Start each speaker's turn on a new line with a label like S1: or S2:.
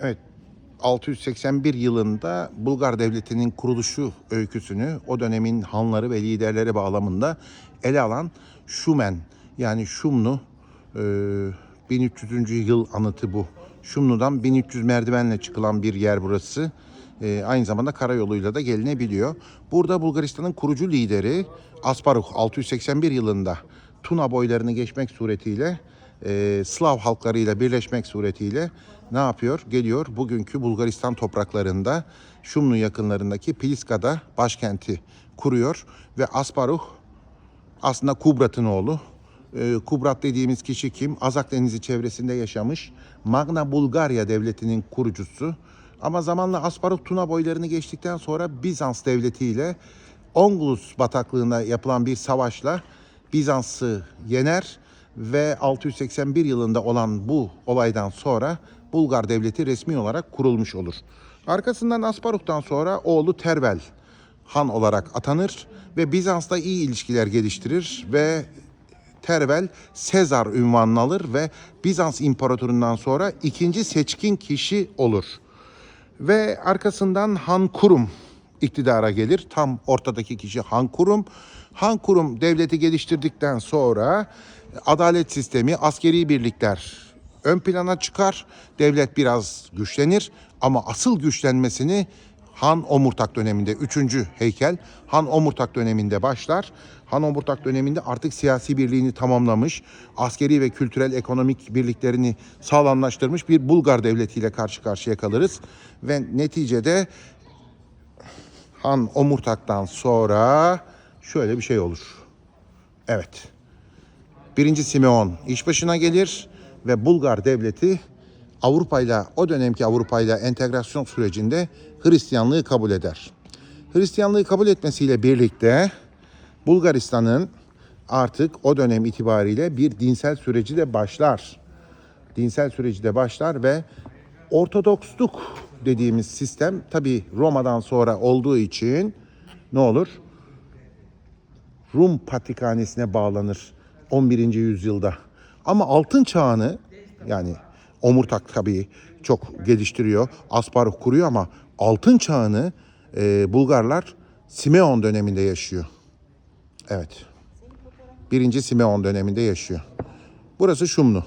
S1: Evet. 681 yılında Bulgar Devleti'nin kuruluşu öyküsünü o dönemin hanları ve liderleri bağlamında ele alan Şumen yani Şumlu e, 1300. yıl anıtı bu. Şumlu'dan 1300 merdivenle çıkılan bir yer burası. E, aynı zamanda karayoluyla da gelinebiliyor. Burada Bulgaristan'ın kurucu lideri Asparuh 681 yılında Tuna boylarını geçmek suretiyle e, Slav halklarıyla birleşmek suretiyle ne yapıyor? Geliyor bugünkü Bulgaristan topraklarında Şumlu yakınlarındaki Pliska'da başkenti kuruyor ve Asparuh aslında Kubrat'ın oğlu. Ee, Kubrat dediğimiz kişi kim? Azak Denizi çevresinde yaşamış. Magna Bulgarya devletinin kurucusu. Ama zamanla Asparuh Tuna boylarını geçtikten sonra Bizans devletiyle Onglus bataklığında yapılan bir savaşla Bizans'ı yener ve 681 yılında olan bu olaydan sonra Bulgar devleti resmi olarak kurulmuş olur. Arkasından Asparuh'tan sonra oğlu Tervel han olarak atanır ve Bizans'ta iyi ilişkiler geliştirir ve Tervel Sezar ünvanını alır ve Bizans imparatorundan sonra ikinci seçkin kişi olur. Ve arkasından Han Kurum iktidara gelir. Tam ortadaki kişi Han Kurum. Han Kurum devleti geliştirdikten sonra adalet sistemi, askeri birlikler ön plana çıkar. Devlet biraz güçlenir ama asıl güçlenmesini Han Omurtak döneminde 3. heykel Han Omurtak döneminde başlar. Han Omurtak döneminde artık siyasi birliğini tamamlamış, askeri ve kültürel ekonomik birliklerini sağlamlaştırmış bir Bulgar devletiyle karşı karşıya kalırız. Ve neticede Han Omurtak'tan sonra şöyle bir şey olur. Evet. Birinci Simeon iş başına gelir ve Bulgar devleti Avrupa ile o dönemki Avrupa ile entegrasyon sürecinde Hristiyanlığı kabul eder. Hristiyanlığı kabul etmesiyle birlikte Bulgaristan'ın artık o dönem itibariyle bir dinsel süreci de başlar. Dinsel süreci de başlar ve Ortodoksluk dediğimiz sistem tabi Roma'dan sonra olduğu için ne olur? Rum Patrikhanesi'ne bağlanır 11. yüzyılda. Ama altın çağını yani omurtak tabii çok geliştiriyor. Asparuh kuruyor ama altın çağını e, Bulgarlar Simeon döneminde yaşıyor. Evet. Birinci Simeon döneminde yaşıyor. Burası Şumlu.